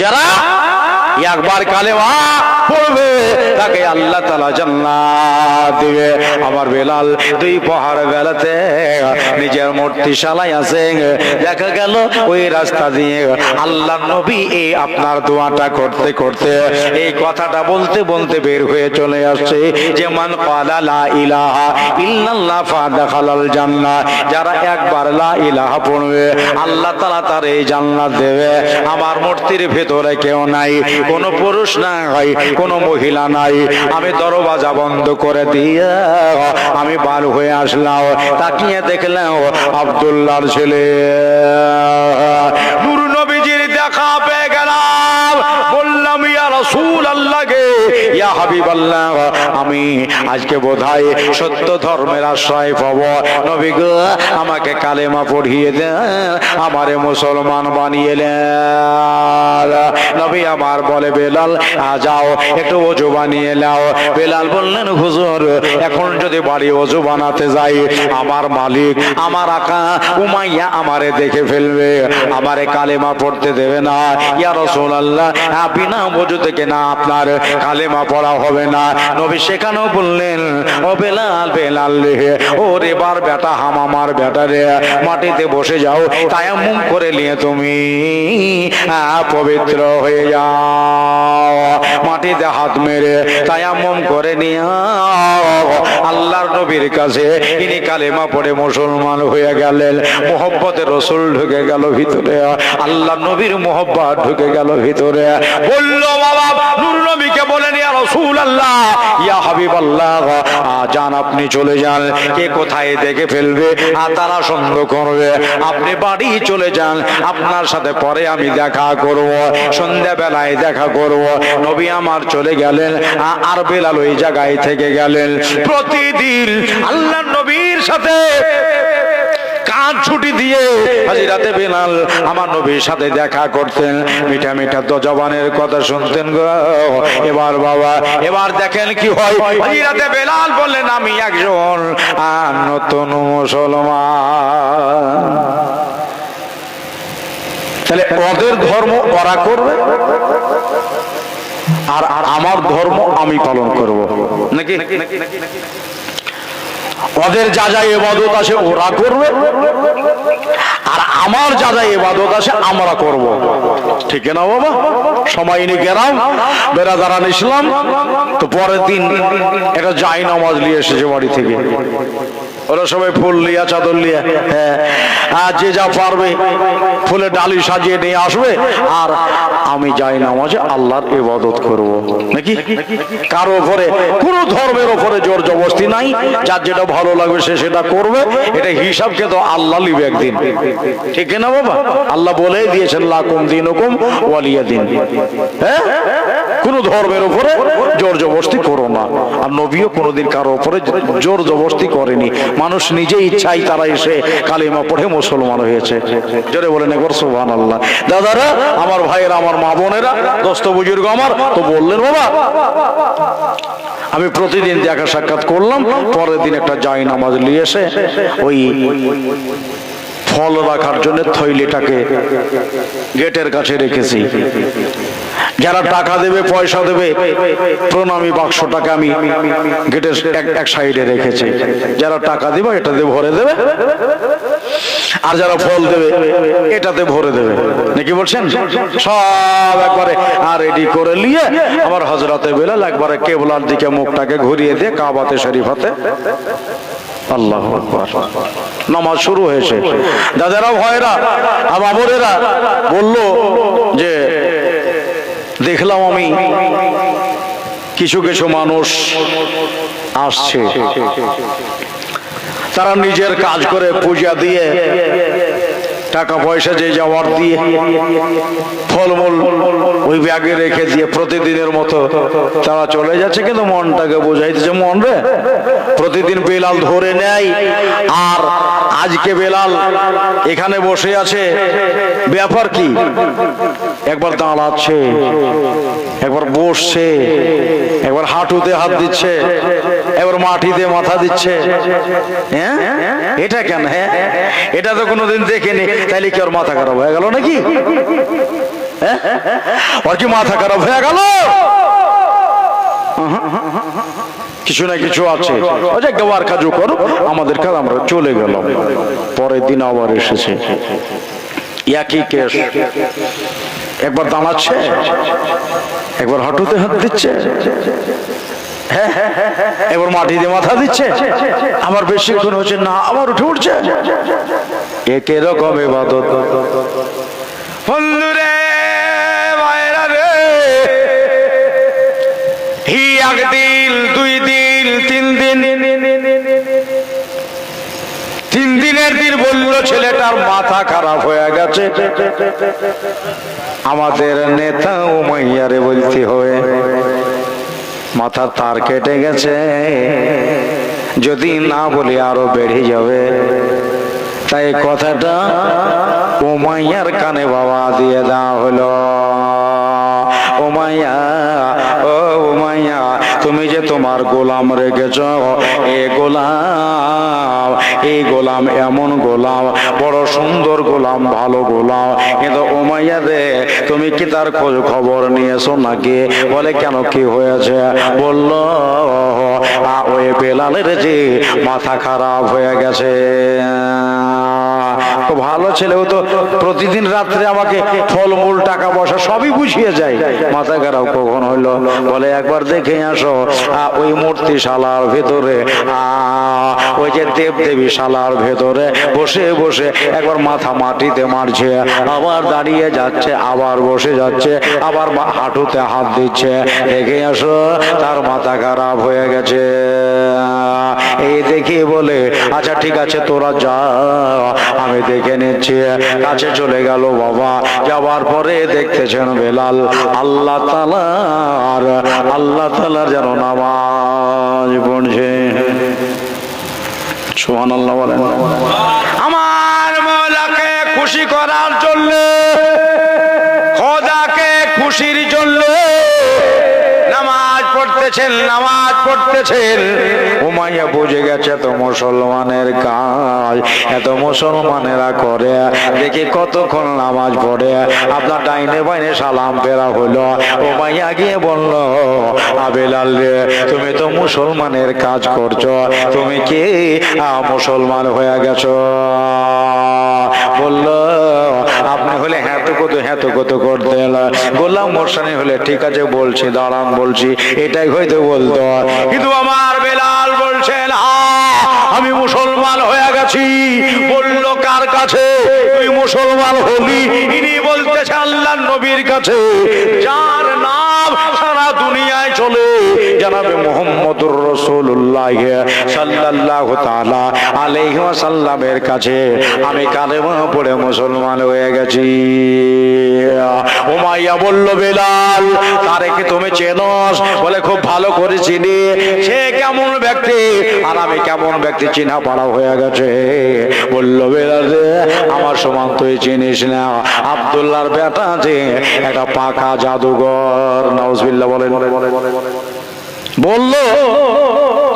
যারা একবার কালেমা পড়বে, তাকে আল্লাহ তালা জান্নাত দিবে। আমার বেলাল দুই পাহাড় বেলাতে নিজের মূর্তি শালাই আছে দেখা গেল ওই রাস্তা দিয়ে আল্লাহ নবী এই আপনার দোয়াটা করতে করতে এই কথাটা বলতে বলতে বের হয়ে চলে আসছে যে, মান লা ইলাহা ইল্লাল্লাহ ফাদাখালাল জান্নাহ। যারা একবার লা ইলাহা পড়বে, আল্লাহ তাআলা তার এই জান্নাত দেবে। আমার মূর্তির ভেতরে কেউ নাই। কোনো পুরুষ নাই, কোনো মহিলা নাই। আমি দরবাজা বন্ধ করে দিয়ে, আমি বার হয়ে আসলাম। তাকিয়ে দেখলাম আবদুল্লার ছেলে নূর নবীজির দেখা পেয়ে গেলাম বললাম ইয়া রাসূল আল্লাহকে হাবিব আল্লাহ আমি আজকে বোধহয় সত্য ধর্মের আশ্রয় পাব। নবী গো, আমাকে কালেমা পড়িয়ে দেন আমারে মুসলমান বানিয়ে নবী আমার বলে, বেলাল যাও, একটু অজু বানিয়ে নাও। বেলাল বললেন, হুজুর, এখন যদি বাড়ি অজু বানাতে যাই, আমার মালিক, আমার আকা, উমাইয়া আমারে দেখে ফেলবে, আমারে কালেমা পড়তে দেবে না। ইয়া রাসূলুল্লাহ বিনা অজু থেকে না আপনার কালেমা পড়া হবে না। নবী সেখানেও বললেন, ও বেলাল বেলাল রে ও রে বার বেটা হাম আমার বেটা রে, মাটিতে বসে যাও, তায়াম্মুম করে নিয়ে তুমি পবিত্র হয়ে যাও। মাটিতে হাত মেরে তায়াম্মুম করে নিয়ে আল্লাহর নবীর কাছে ইনি কালেমা পড়ে মুসলমান হয়ে গেলেন। মোহব্বতে রসুল ঢুকে গেল ভিতরে। আল্লাহ নবীর মোহব্বত ঢুকে গেল ভিতরে। বলল, বাবা, নূর নবীকে বলেন, ইয়া রসুল আল্লাহ ইয়া হাবিব আল্লাহ যান আপনি চলে যান, কে কোথায় দেখে ফেলবে, আর তারা সন্দেহ করবে। আপনি বাড়ি চলে যান, আপনার সাথে পরে আমি দেখা করব, সন্ধ্যাবেলায় দেখা করব। নবী আমার চলে গেলেন, আর বেলাল ওই জায়গায় থেকে গেলেন। প্রতিদিন আল্লাহ নবীর সাথে কান ছুটি দিয়ে? হাজিরাতে বেলাল আমার নবীর সাথে দেখা করতেন। মিঠা মিঠা তো জবানের কথা শুনতেন এবার বাবা, এবার দেখেন কি হয়। হাজিরাতে বেলাল বললেন, আমি একজন আর নতুন মুসলমান। তাহলে ওদের ধর্ম ওরা করবে? আর আমার ধর্ম আমি পালন করব। নাকি? ওদের যা যা এবাদত আছে ওরা করবে। আর আমার যা যা এবাদত আছে আমরা করব। ঠিক না বাবা? সময় নিয়ে গেলাম বেড়া দাঁড়ান ইসলাম, তো পরের দিন একটা জাই নামাজ নিয়ে এসেছে বাড়ি থেকে। ওরা সবাই ফুল লিয়া চাদর লিয়া হ্যাঁ। আর যে যা পারবে, ফুলে ডালি সাজিয়ে নিয়ে আসবে। আর আমি যাই নামাজে, আল্লাহর ইবাদত করব। নাকি? কারও উপরে, কোন ধর্মের উপরে জোর জবস্তি নাই। যার যেটা ভালো লাগবে, সে সেটা করবে। এটা হিসাবকে তো আল্লাহ লিবে একদিন। ঠিক না বাবা? আল্লাহ বলেই দিয়েছেন, লাকুম দিন হুকুম ওয়ালিয়া দিন। হ্যাঁ? কোন ধর্মের উপরে জোর জবস্তি করো না। আর নবীও কোনোদিন কারও উপরে জোর জবস্তি করেনি। মানুষ নিজে ইচ্ছাই তারা এসে কালিমা পড়ে মুসলমান হয়েছে। জোরে বলেন একবার সোহান আল্লাহ দাদারা, আমার ভাইয়েরা, আমার মা বোনেরা, দোস্ত বুজুর্গ আমার, তো বললেন, বাবা, আমি প্রতিদিন দেখা সাক্ষাৎ করলাম, পরের দিন একটা জাই নামাজ নিয়ে এসে ওই ফল রাখার জন্য থৈলিটাকে গেটের কাছে রেখেছি। যারা টাকা দেবে, পয়সা দেবে, প্রণামী বাক্সটাকে আমি গেটের এক- সাইডে রেখেছি। যারা টাকা দেবে, এটাতে ভরে দেবে। আর যারা ফল দেবে, এটাতে ভরে দেবে। নাকি বলছেন? সব একবারে, আর রেডি করে নিয়ে আমার হজরতে বেলাল একবারে কেবলার দিকে মুখটাকে ঘুরিয়ে দিয়ে কাবাতে শরীফাতে আল্লাহ নামাজ শুরু হয়েছে। দাদারা ভয়েরা আর বাবরেরা বলল দেখলাম আমি কিছু কিছু মানুষ আসছে। তারা নিজের কাজ করে পূজা দিয়ে, টাকা পয়সা যে যাওয়ার দিয়ে, ফলমূল ওই ব্যাগে রেখে দিয়ে প্রতিদিনের মতো তারা চলে যাচ্ছে। কিন্তু মনটাকে বোঝাইতেছে, মন রে, প্রতিদিন বেলাল ধরে নেয়, আর আজকে বেলাল এখানে বসে আছে। ব্যাপার কি? একবার দাঁড়াচ্ছে একবার বসছে, একবার হাঁটুতে হাত দিচ্ছে, একবার মাটিতে মাথা দিচ্ছে। হ্যাঁ? এটা কেন? হ্যাঁ? এটা তো কোনোদিন দেখেনি। তাইলে কি ওর মাথা খারাপ হয়ে গেল নাকি? হ্যাঁ? ওর কি মাথা খারাপ হয়ে গেল? কিছু না কিছু আছে। গাওয়ার কাজও করো, আমাদের কাজ আমরা চলে গেলাম। পরের দিন আবার এসেছে। একই কেস। একবার দাঁড়াচ্ছে একবার হাঁটুতে হাত দিচ্ছে হ্যাঁ, এবার মাটি দিয়ে মাথা দিচ্ছে আবার বেশিক্ষণ হচ্ছে না আবার উঠে উঠছে। একে রকম এবাদত বন্ধুরে ভাইরা রে হি একদিন দুই দিন তিন দিন তিন দিনের দিন বলল ছেলেটার মাথা খারাপ হয়ে গেছে। আমাদের নেতা ও মাইয়ারে বলতে হবে মাথা তার কেটে গেছে। যদি না বলি আরও বেড়ে যাবে। তাই কথাটা উমাইয়ার কানে বাবা দিয়ে দেওয়া হলো। উমাইয়া, ও উমাইয়া, তুমি যে তোমার গোলাম রেখেছ, এ গোলাম এই গোলাম এমন গোলাম, বড় সুন্দর গোলাম, ভালো গোলাম। কিন্তু ওমাইয়া দে তুমি কি তার খোঁজ খবর নিয়েছো নাকি? বলে, কেন কি হয়েছে? বলল ওই বেলালের যে মাথা খারাপ হয়ে গেছে। খুব ভালো ছেলেও তো প্রতিদিন রাত্রে আমাকে ফলমূল, টাকা পয়সা সবই বুঝিয়ে যায়। মাথা খারাপ কখন হইল? বলে, একবার দেখে আসো ওই মূর্তি শালার ভেতরে ওই যে দেব দেবী শালার ভেতরে বসে বসে একবার মাথা মাটিতে মারছে, আবার দাঁড়িয়ে যাচ্ছে, আবার বসে যাচ্ছে, আবার হাঁটুতে হাত দিচ্ছে। দেখে আসো, তার মাথা খারাপ হয়ে গেছে। এই দেখি বলে আচ্ছা ঠিক আছে, তোরা যা আমি দেখে নিচ্ছি। কাছে চলে গেল বাবা। যাওয়ার পরে দেখতেছেন বেলাল। আল্লাহ তালার আল্লাহ তালার যেন নামাজ আমার মৌলাকে খুশি করার জন্য, খোদাকে খুশির জন্য পড়তেছেন, নামাজ পড়তেছেন। উমাইয়া বুঝে গেছে তো মুসলমানের কাজ, এত মুসলমানেরা করে। দেখি কতক্ষণ নামাজ পড়ে। আপনার ডাইনে বাইনে সালাম ফেরা হলো। উমাইয়া গিয়ে বলল, আবেলাল রে, তুমি তো মুসলমানের কাজ করছ। তুমি কি মুসলমান হয়ে গেছো? বলল, আপনি হলে হ্যাঁ কত হ্যাঁ কত করতে গোলাম মোরসানি হলে ঠিক আছে বলছি দাঁড়ান বলছি এটাই হয়তো বলতো কিন্তু আমার বেলাল বলছেন "আহ, আমি মুসলমান হয়ে গেছি। বলল কার কাছে? মুসলমান হলি, ইনি বলতেছে আল্লাহ নবীর কাছে, যার নাম সারা দুনিয়ায় চলে। জানাবে মোহাম্মদুর রসুল্লাহ সাল্লাল্লাহ তাআলা আলাইহি ওয়াসাল্লামের কাছে। আমি কালেমা পড়ে মুসলমান হয়ে গেছি। উমাইয়া বলল, বেলাল তারে কি তুমি চেনস? বলে, খুব ভালো করে চিনি। সে কেমন ব্যক্তি? আর আমি কেমন ব্যক্তি? চিনা পাড়া হয়ে গেছে। বলল, বেলাল আমার সমান তুই চিনিস না। আবদুল্লাহর বেটা যে একটা পাকা জাদুঘর। নাউজবিল্লাহ বলে বলল,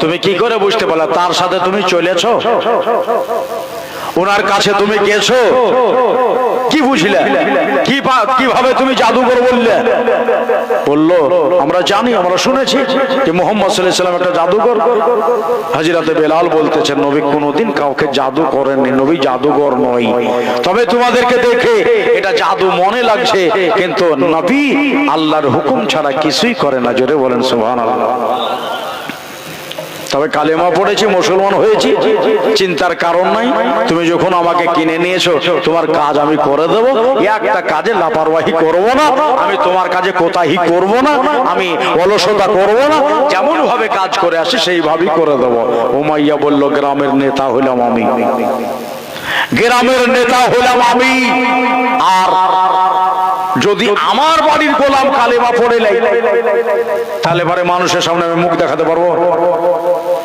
তুমি কি করে বুঝতে পারলে? তার সাথে তুমি চলেছ? ওনার কাছে তুমি গেছো? কি বুঝলে? কি কীভাবে তুমি জাদুঘর বললে? বলল, আমরা জানি, আমরা শুনেছি যে মোহাম্মদ সাল্লাম একটা জাদুঘর। হাজিরাতে বেলাল বলতেছেন, নবী কোনোদিন কাউকে জাদু করেননি, নবী জাদুঘর নয়। তবে তোমাদেরকে দেখে এটা জাদু মনে লাগছে, কিন্তু নবী আল্লাহর হুকুম ছাড়া কিছুই করে না। জোরে বলেন সুবহান তবে কালেমা পড়েছি, মুসলমান হয়েছি, চিন্তার কারণ নাই। তুমি যখন আমাকে কিনে নিয়েছো, তোমার কাজ আমি করে দেবো। একটা কাজে লাপারওয়াহি করব না, আমি তোমার কাজে কোতাহি করব না, আমি অলসতা করব না যেমন ভাবে কাজ করে আসি, সেইভাবেই করে দেবো। উমাইয়া বলল, গ্রামের নেতা হইলাম আমি। গ্রামের নেতা হলাম আমি। আর যদি আমার বাড়ির গোলাম কালেমা পড়ে লাই তাহলে পরে মানুষের সামনে আমি মুখ দেখাতে পারব।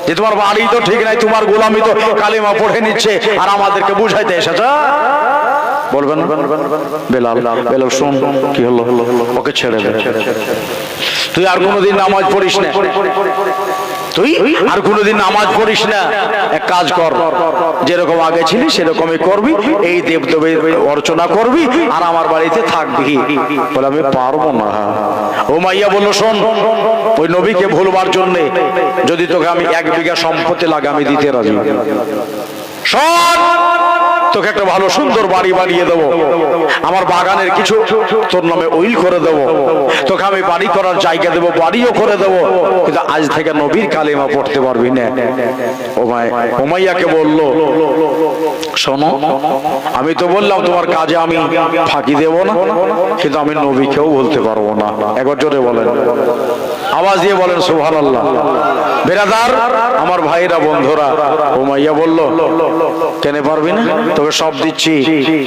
যে তোমার বাড়ি তো ঠিক নাই, তোমার গোলামি তো কালেমা পড়ে নিচ্ছে, আর আমাদেরকে বুঝাইতে এসেছে? হলো? ওকে ছেড়ে তুই আর কোনোদিন নামাজ পড়িস না। তুই আর কোনোদিন নামাজ পড়িস না। এক কাজ কর, যেরকম আগে ছিলি সেরকমই করবি, এই দেবদেব অর্চনা করবি আর আমার বাড়িতে থাকবি। বলে আমি পারব না। ও মাইয়া বলল, শোন, ওই নবীকে ভুলবার জন্য যদি তোকে আমি এক বিঘা সম্পত্তি লাগে, আমি দিতে রাজি। শোন তোকে একটা ভালো সুন্দর বাড়ি বানিয়ে দেবো। আমার বাগানের কিছু তোর নামে উইল করে দেবো। তোকে আমি বাড়ি করার জায়গা দেবো, বাড়িও করে দেবো। কিন্তু আজ থেকে নবীর কালিমা পড়তে পারবি না। ওমাইয়াকে বলল, শোনো, আমি তো বললাম তোমার কাজে আমি ফাঁকি দেব না, কিন্তু আমি নবীকেও বলতে পারব না। একবার জোরে বলেন। আওয়াজ দিয়ে বলেন সুহান আল্লাহ বেরাদার, আমার ভাইরা বন্ধুরা, ওমাইয়া বলল কেন পারবি না? তোকে সব দিচ্ছি।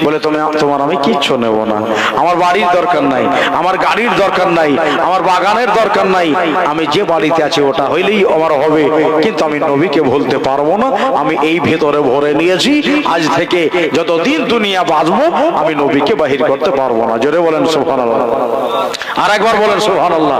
বলে তুমি তোমার আমি কিচ্ছু নেব না। আমার বাড়ির দরকার নাই, আমার গাড়ির দরকার নাই, আমার বাগানের দরকার নাই। আমি যে বাড়িতে আছি ওটা হইলেই আমার হবে। কিন্তু আমি নবীকে বলতে পারব না। আমি এই ভেতরে ভরে নিয়েছি। আজ থেকে যতদিন দুনিয়া বাঁচবো, আমি নবীকে বাহির করতে পারব না। জোরে বলেন সুহান আর একবার বলেন সুহান আল্লাহ